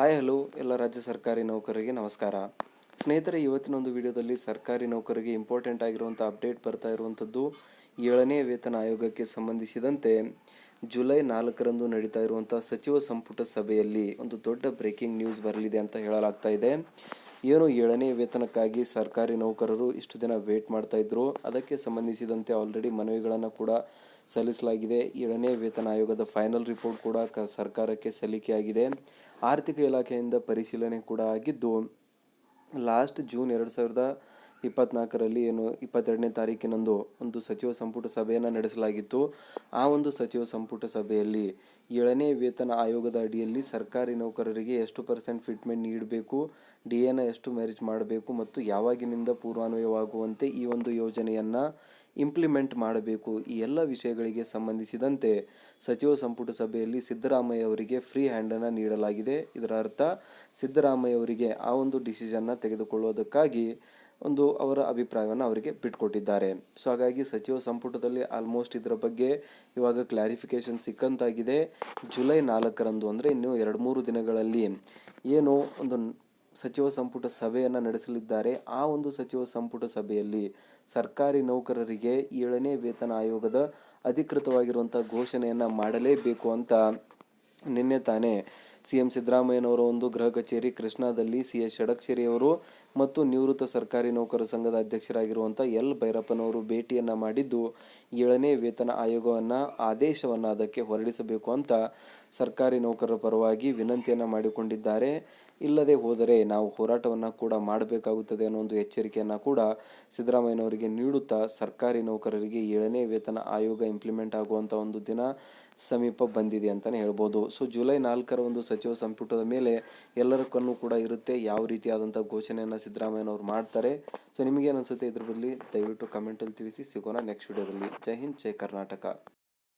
Hi hello, ಎಲ್ಲ ರಾಜ್ಯ ಸರ್ಕಾರಿ ನೌಕರರಿಗೆ ನಮಸ್ಕಾರ. ಸ್ನೇಹಿತರೆ, ಇವತ್ತಿನ ಒಂದು ವಿಡಿಯೋದಲ್ಲಿ ಸರ್ಕಾರಿ ನೌಕರರಿಗೆ ಇಂಪಾರ್ಟೆಂಟ್ ಆಗಿರುವಂಥ ಅಪ್ಡೇಟ್ ಬರ್ತಾ ಇರುವಂಥದ್ದು ಏಳನೇ ವೇತನ ಆಯೋಗಕ್ಕೆ ಸಂಬಂಧಿಸಿದಂತೆ ಜುಲೈ ನಾಲ್ಕರಂದು ನಡೀತಾ ಇರುವಂಥ ಸಚಿವ ಸಂಪುಟ ಸಭೆಯಲ್ಲಿ ಒಂದು ದೊಡ್ಡ ಬ್ರೇಕಿಂಗ್ ನ್ಯೂಸ್ ಬರಲಿದೆ ಅಂತ ಹೇಳಲಾಗ್ತಾ ಇದೆ. ಏನು ಏಳನೇ ವೇತನಕ್ಕಾಗಿ ಸರ್ಕಾರಿ ನೌಕರರು ಇಷ್ಟು ದಿನ ವೇಟ್ ಮಾಡ್ತಾ ಇದ್ರು? ಅದಕ್ಕೆ ಸಂಬಂಧಿಸಿದಂತೆ ಆಲ್ರೆಡಿ ಮನವಿಗಳನ್ನು ಕೂಡ ಸಲ್ಲಿಸಲಾಗಿದೆ. ಏಳನೇ ವೇತನ ಆಯೋಗದ ಫೈನಲ್ ರಿಪೋರ್ಟ್ ಕೂಡ ಕ ಸರ್ಕಾರಕ್ಕೆ ಸಲ್ಲಿಕೆಯಾಗಿದೆ ಆರ್ಥಿಕ ಇಲಾಖೆಯಿಂದ ಪರಿಶೀಲನೆ ಕೂಡ ಆಗಿದ್ದು ಲಾಸ್ಟ್ ಜೂನ್ ಎರಡು ಸಾವಿರದ ಇಪ್ಪತ್ನಾಲ್ಕರಲ್ಲಿ ಏನು ಇಪ್ಪತ್ತೆರಡನೇ ತಾರೀಕಿನಂದು ಒಂದು ಸಚಿವ ಸಂಪುಟ ಸಭೆಯನ್ನು ನಡೆಸಲಾಗಿತ್ತು. ಆ ಒಂದು ಸಚಿವ ಸಂಪುಟ ಸಭೆಯಲ್ಲಿ ಏಳನೇ ವೇತನ ಆಯೋಗದ ಅಡಿಯಲ್ಲಿ ಸರ್ಕಾರಿ ನೌಕರರಿಗೆ ಎಷ್ಟು ಪರ್ಸೆಂಟ್ ಫಿಟ್ಮೆಂಟ್ ನೀಡಬೇಕು, ಡಿ ಎನ ಎಷ್ಟು ಮ್ಯಾರೇಜ್ ಮಾಡಬೇಕು ಮತ್ತು ಯಾವಾಗಿನಿಂದ ಪೂರ್ವಾನ್ವಯವಾಗುವಂತೆ ಈ ಒಂದು ಯೋಜನೆಯನ್ನು ಇಂಪ್ಲಿಮೆಂಟ್ ಮಾಡಬೇಕು ಈ ಎಲ್ಲ ವಿಷಯಗಳಿಗೆ ಸಂಬಂಧಿಸಿದಂತೆ ಸಚಿವ ಸಂಪುಟ ಸಭೆಯಲ್ಲಿ ಸಿದ್ದರಾಮಯ್ಯ ಅವರಿಗೆ ಫ್ರೀ ಹ್ಯಾಂಡನ್ನು ನೀಡಲಾಗಿದೆ. ಇದರ ಅರ್ಥ, ಸಿದ್ದರಾಮಯ್ಯ ಅವರಿಗೆ ಆ ಒಂದು ಡಿಸಿಷನ್ನ ತೆಗೆದುಕೊಳ್ಳುವುದಕ್ಕಾಗಿ ಒಂದು ಅವರ ಅಭಿಪ್ರಾಯವನ್ನು ಅವರಿಗೆ ಬಿಟ್ಕೊಟ್ಟಿದ್ದಾರೆ. ಸೊ ಹಾಗಾಗಿ ಸಚಿವ ಸಂಪುಟದಲ್ಲಿ ಆಲ್ಮೋಸ್ಟ್ ಇದರ ಬಗ್ಗೆ ಇವಾಗ ಕ್ಲಾರಿಫಿಕೇಶನ್ ಸಿಕ್ಕಂತಾಗಿದೆ. ಜುಲೈ ನಾಲ್ಕರಂದು ಅಂದರೆ ಇನ್ನು ಎರಡು ಮೂರು ದಿನಗಳಲ್ಲಿ ಏನು ಒಂದು ಸಚಿವ ಸಂಪುಟ ಸಭೆಯನ್ನು ನಡೆಸಲಿದ್ದಾರೆ. ಆ ಒಂದು ಸಚಿವ ಸಂಪುಟ ಸಭೆಯಲ್ಲಿ ಸರ್ಕಾರಿ ನೌಕರರಿಗೆ ಏಳನೇ ವೇತನ ಆಯೋಗದ ಅಧಿಕೃತವಾಗಿರುವಂಥ ಘೋಷಣೆಯನ್ನು ಮಾಡಲೇಬೇಕು ಅಂತ ನಿನ್ನೆ ತಾನೇ ಸಿ ಎಂ ಸಿದ್ದರಾಮಯ್ಯನವರ ಒಂದು ಗೃಹ ಕಚೇರಿ ಕೃಷ್ಣಾದಲ್ಲಿ ಸಿ ಎಸ್ ಷಡಕ್ಷರಿ ಅವರು ಮತ್ತು ನಿವೃತ್ತ ಸರ್ಕಾರಿ ನೌಕರ ಸಂಘದ ಅಧ್ಯಕ್ಷರಾಗಿರುವಂಥ ಎಲ್ ಭೈರಪ್ಪನವರು ಭೇಟಿಯನ್ನು ಮಾಡಿದ್ದು, ಏಳನೇ ವೇತನ ಆಯೋಗವನ್ನು ಆದೇಶವನ್ನು ಅದಕ್ಕೆ ಹೊರಡಿಸಬೇಕು ಅಂತ ಸರ್ಕಾರಿ ನೌಕರರ ಪರವಾಗಿ ವಿನಂತಿಯನ್ನು ಮಾಡಿಕೊಂಡಿದ್ದಾರೆ. ಇಲ್ಲದೆ ಹೋದರೆ ನಾವು ಹೋರಾಟವನ್ನು ಕೂಡ ಮಾಡಬೇಕಾಗುತ್ತದೆ ಅನ್ನೋ ಒಂದು ಎಚ್ಚರಿಕೆಯನ್ನು ಕೂಡ ಸಿದ್ದರಾಮಯ್ಯನವರಿಗೆ ನೀಡುತ್ತಾ ಸರ್ಕಾರಿ ನೌಕರರಿಗೆ ಏಳನೇ ವೇತನ ಆಯೋಗ ಇಂಪ್ಲಿಮೆಂಟ್ ಆಗುವಂಥ ಒಂದು ದಿನ ಸಮೀಪ ಬಂದಿದೆ ಅಂತಲೇ ಹೇಳ್ಬೋದು. ಸೊ ಜುಲೈ ನಾಲ್ಕರ ಒಂದು ಸಚಿವ ಸಂಪುಟದ ಮೇಲೆ ಎಲ್ಲರ ಕಣ್ಣು ಕೂಡ ಇರುತ್ತೆ ಯಾವ ರೀತಿಯಾದಂಥ ಘೋಷಣೆಯನ್ನು ಸಿದ್ದರಾಮಯ್ಯನವರು ಮಾಡ್ತಾರೆ. ಸೊ ನಿಮಗೇನು ಅನಿಸುತ್ತೆ ಇದ್ರ ಬದಲಿ ದಯವಿಟ್ಟು ಕಮೆಂಟಲ್ಲಿ ತಿಳಿಸಿ. ಸಿಗೋಣ ನೆಕ್ಸ್ಟ್ ವಿಡಿಯೋದಲ್ಲಿ ಜೈ ಹಿಂದ್, ಜೈ ಕರ್ನಾಟಕ.